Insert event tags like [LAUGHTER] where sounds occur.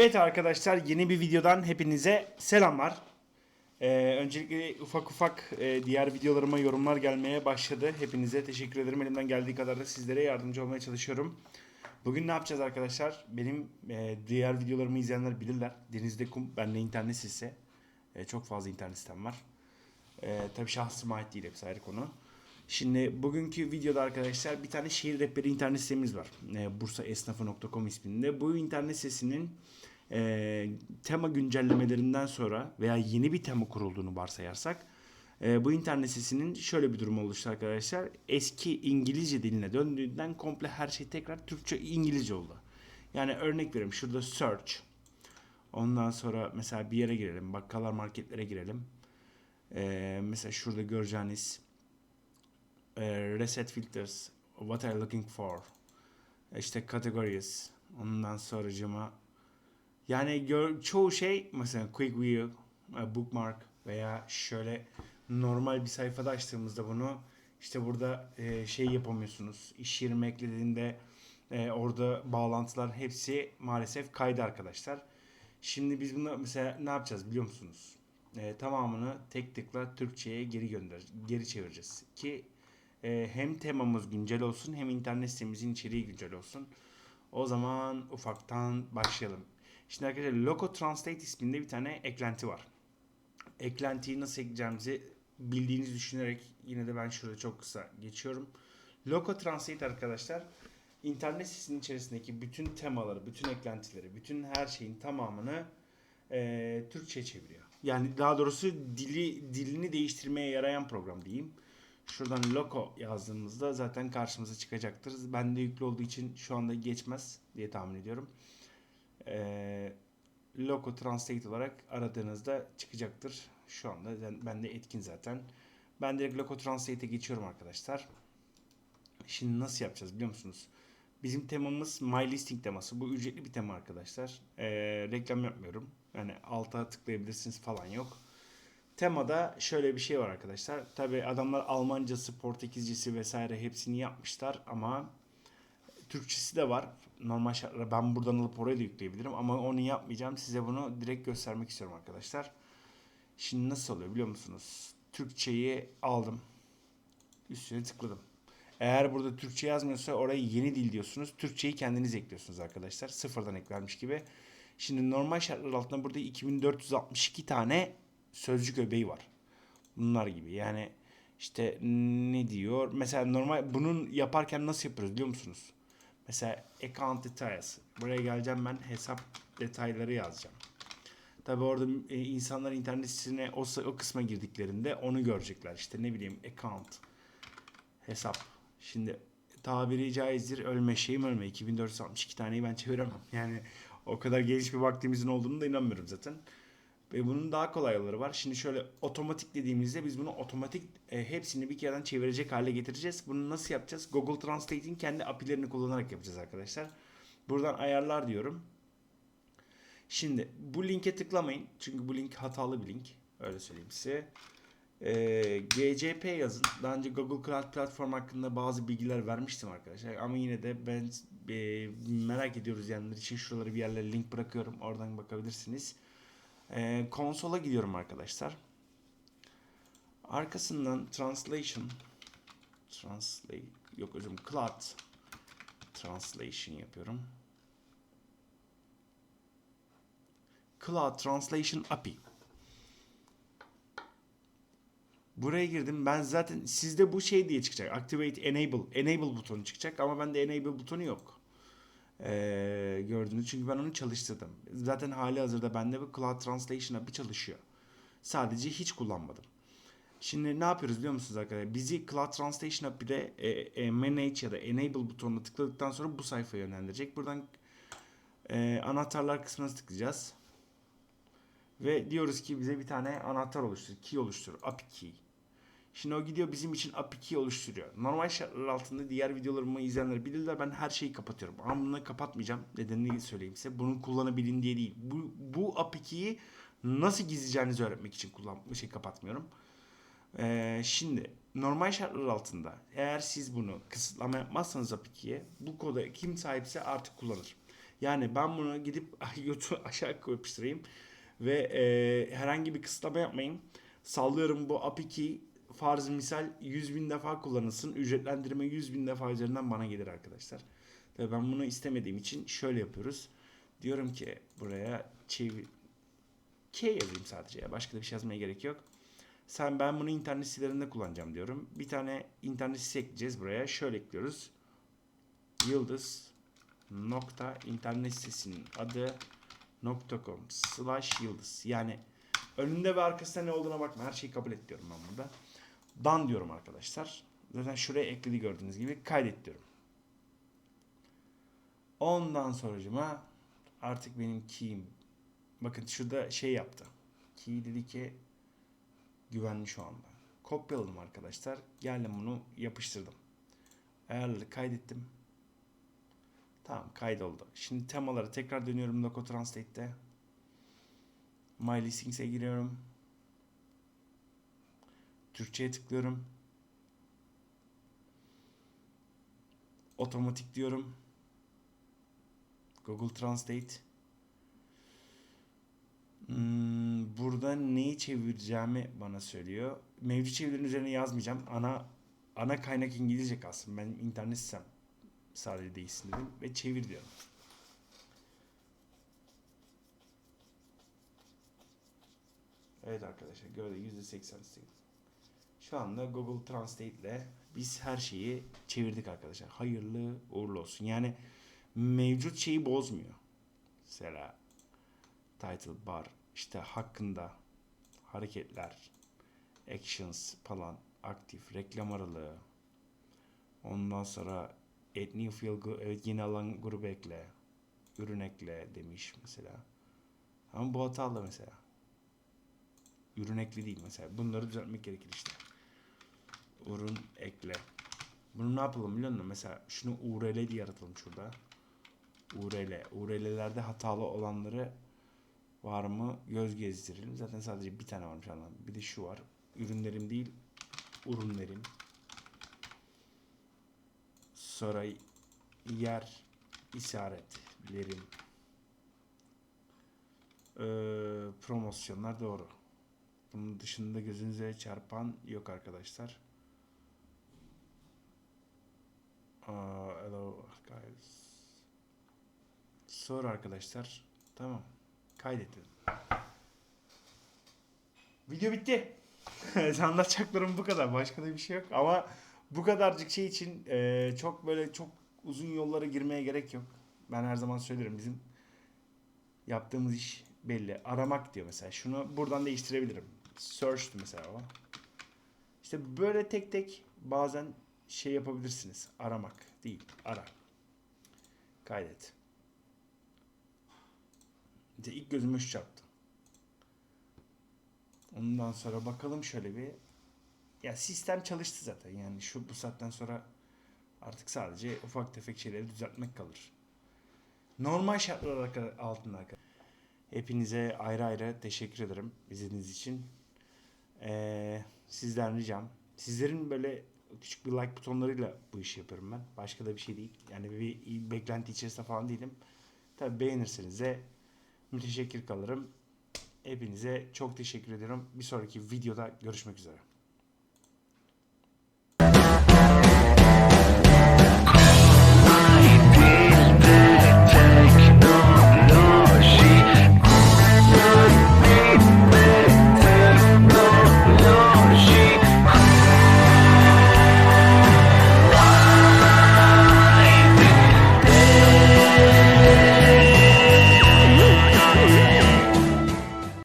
Evet arkadaşlar yeni bir videodan hepinize selamlar. Ee, öncelikle ufak ufak e, diğer videolarıma yorumlar gelmeye başladı. Hepinize teşekkür ederim. Elimden geldiği kadar da sizlere yardımcı olmaya çalışıyorum. Bugün ne yapacağız arkadaşlar? Benim e, diğer videolarımı izleyenler bilirler. Denizde kum, bende internet sitesi. E, çok fazla internet sitem var. E, tabii şahsıma ait değil hepsi ayrı konu. Şimdi bugünkü videoda arkadaşlar bir tane şehir rehberi internet sitemiz var. E, bursaesnafı.com isminde. Bu internet sitesinin e, tema güncellemelerinden sonra veya yeni bir tema kurulduğunu varsayarsak e, bu internet sitesinin şöyle bir durum oluştu arkadaşlar. Eski İngilizce diline döndüğünden komple her şey tekrar Türkçe İngilizce oldu. Yani örnek vereyim şurada search. Ondan sonra mesela bir yere girelim. Bakkallar marketlere girelim. E, mesela şurada göreceğiniz e, reset filters. What are looking for? İşte categories. Ondan sonracıma yani gör, çoğu şey mesela quick view, e, bookmark veya şöyle normal bir sayfada açtığımızda bunu işte burada e, şey yapamıyorsunuz. İş yerime eklediğinde e, orada bağlantılar hepsi maalesef kaydı arkadaşlar. Şimdi biz bunu mesela ne yapacağız biliyor musunuz? E, tamamını tek tıkla Türkçe'ye geri gönder, geri çevireceğiz ki e, hem temamız güncel olsun hem internet sitemizin içeriği güncel olsun. O zaman ufaktan başlayalım. Şimdi arkadaşlar Loco Translate isminde bir tane eklenti var. Eklentiyi nasıl ekleyeceğimizi bildiğinizi düşünerek yine de ben şurada çok kısa geçiyorum. Loco Translate arkadaşlar internet sitesinin içerisindeki bütün temaları, bütün eklentileri, bütün her şeyin tamamını e, Türkçe çeviriyor. Yani daha doğrusu dili dilini değiştirmeye yarayan program diyeyim. Şuradan loco yazdığımızda zaten karşımıza çıkacaktır. Bende yüklü olduğu için şu anda geçmez diye tahmin ediyorum e, Loco Translate olarak aradığınızda çıkacaktır. Şu anda bende etkin zaten. Ben direkt Loco Translate'e geçiyorum arkadaşlar. Şimdi nasıl yapacağız biliyor musunuz? Bizim temamız My Listing teması. Bu ücretli bir tema arkadaşlar. E, reklam yapmıyorum. Yani alta tıklayabilirsiniz falan yok. Temada şöyle bir şey var arkadaşlar. Tabi adamlar Almancası, Portekizcesi vesaire hepsini yapmışlar ama Türkçesi de var. Normal şartlarda ben buradan alıp oraya da yükleyebilirim ama onu yapmayacağım. Size bunu direkt göstermek istiyorum arkadaşlar. Şimdi nasıl oluyor biliyor musunuz? Türkçeyi aldım. Üstüne tıkladım. Eğer burada Türkçe yazmıyorsa oraya yeni dil diyorsunuz. Türkçeyi kendiniz ekliyorsunuz arkadaşlar. Sıfırdan eklenmiş gibi. Şimdi normal şartlar altında burada 2462 tane sözcük öbeği var. Bunlar gibi. Yani işte ne diyor? Mesela normal bunun yaparken nasıl yapıyoruz biliyor musunuz? Mesela account details. Buraya geleceğim ben hesap detayları yazacağım. Tabi orada e, insanlar internet sitesine o, o kısma girdiklerinde onu görecekler. İşte ne bileyim account hesap. Şimdi tabiri caizdir ölme şeyim ölme. 2462 taneyi ben çeviremem. Yani o kadar geniş bir vaktimizin olduğunu da inanmıyorum zaten. Ve bunun daha kolay yolları var. Şimdi şöyle otomatik dediğimizde biz bunu otomatik e, hepsini bir kereden çevirecek hale getireceğiz. Bunu nasıl yapacağız? Google Translate'in kendi API'lerini kullanarak yapacağız arkadaşlar. Buradan ayarlar diyorum. Şimdi bu linke tıklamayın. Çünkü bu link hatalı bir link. Öyle söyleyeyim size. E, GCP yazın. Daha önce Google Cloud Platform hakkında bazı bilgiler vermiştim arkadaşlar. Ama yine de ben e, merak ediyoruz yanlar için şuraları bir yerlere link bırakıyorum. Oradan bakabilirsiniz. Ee, konsola gidiyorum arkadaşlar. Arkasından translation translate yok özüm cloud translation yapıyorum. Cloud Translation API. Buraya girdim. Ben zaten sizde bu şey diye çıkacak. Activate Enable. Enable butonu çıkacak ama bende Enable butonu yok. Ee, gördüğünüz çünkü ben onu çalıştırdım. Zaten hali hazırda bende bu Cloud Translation API çalışıyor. Sadece hiç kullanmadım. Şimdi ne yapıyoruz biliyor musunuz arkadaşlar? Bizi Cloud Translation API'de e, e, Manage ya da Enable butonuna tıkladıktan sonra bu sayfaya yönlendirecek. Buradan e, anahtarlar kısmına tıklayacağız. Ve diyoruz ki bize bir tane anahtar oluştur. Key oluştur. API key. Şimdi o gidiyor bizim için API oluşturuyor. Normal şartlar altında diğer videolarımı izleyenler bilirler. Ben her şeyi kapatıyorum. Ama bunu kapatmayacağım. Nedenini söyleyeyim size. Bunu kullanabilin diye değil. Bu, bu API nasıl gizleyeceğinizi öğretmek için kullan şey kapatmıyorum. Ee, şimdi normal şartlar altında eğer siz bunu kısıtlama yapmazsanız API key'e bu koda kim sahipse artık kullanır. Yani ben bunu gidip [LAUGHS] YouTube aşağı yapıştırayım ve e, herhangi bir kısıtlama yapmayayım. Sallıyorum bu API farz misal 100 bin defa kullanılsın. Ücretlendirme 100 bin defa üzerinden bana gelir arkadaşlar. Tabii ben bunu istemediğim için şöyle yapıyoruz. Diyorum ki buraya çevir K yazayım sadece ya. Başka da bir şey yazmaya gerek yok. Sen ben bunu internet sitelerinde kullanacağım diyorum. Bir tane internet sitesi ekleyeceğiz buraya. Şöyle ekliyoruz. Yıldız nokta internet sitesinin adı .com slash yıldız. Yani önünde ve arkasında ne olduğuna bakma. Her şeyi kabul et diyorum ben burada. Dan diyorum arkadaşlar. Zaten şuraya ekledi gördüğünüz gibi. Kaydet diyorum. Ondan sonracıma artık benim key'im bakın şurada şey yaptı. Key dedi ki güvenli şu anda. Kopyaladım arkadaşlar. Geldim bunu yapıştırdım. Ayarları kaydettim. Tamam kaydoldu. Şimdi temalara tekrar dönüyorum Loco Translate'te. My Listings'e giriyorum. Türkçe'ye tıklıyorum. Otomatik diyorum. Google Translate. Hmm, burada neyi çevireceğimi bana söylüyor. Mevcut çevirilerin üzerine yazmayacağım. Ana ana kaynak İngilizce kalsın. Ben internet sistem sadece değilsin dedim ve çevir diyorum. Evet arkadaşlar gördüğünüz %88. Şu anda Google Translate ile biz her şeyi çevirdik arkadaşlar. Hayırlı uğurlu olsun. Yani mevcut şeyi bozmuyor. Mesela title bar işte hakkında hareketler actions falan aktif reklam aralığı ondan sonra add new field evet yeni alan grubu ekle ürün ekle demiş mesela ama bu hatalı mesela ürün ekli değil mesela bunları düzeltmek gerekir işte ürün ekle bunu ne yapalım biliyor musun mesela şunu URL diye yaratalım şurada URL URL'lerde hatalı olanları var mı göz gezdirelim. Zaten sadece bir tane varmış anladım. Bir de şu var. Ürünlerim değil, ürünlerim. Sonra yer işaretlerim. Ee, promosyonlar doğru. Bunun dışında gözünüze çarpan yok arkadaşlar. Aa, hello guys. Sonra arkadaşlar. Tamam. Kaydettim. Video bitti. [LAUGHS] Anlatacaklarım bu kadar. Başka da bir şey yok. Ama bu kadarcık şey için e, çok böyle çok uzun yollara girmeye gerek yok. Ben her zaman söylerim bizim yaptığımız iş belli. Aramak diyor mesela. Şunu buradan değiştirebilirim. Search mesela o. İşte böyle tek tek bazen şey yapabilirsiniz. Aramak değil. Ara. Kaydet. İşte ilk gözüme şu çarptı. Ondan sonra bakalım şöyle bir. Ya sistem çalıştı zaten. Yani şu bu saatten sonra artık sadece ufak tefek şeyleri düzeltmek kalır. Normal şartlar altında arkadaşlar. Hepinize ayrı ayrı teşekkür ederim izlediğiniz için. Ee, sizden ricam. Sizlerin böyle küçük bir like butonlarıyla bu işi yapıyorum ben. Başka da bir şey değil. Yani bir beklenti içerisinde falan değilim. Tabi beğenirseniz de müteşekkir kalırım. Hepinize çok teşekkür ediyorum. Bir sonraki videoda görüşmek üzere.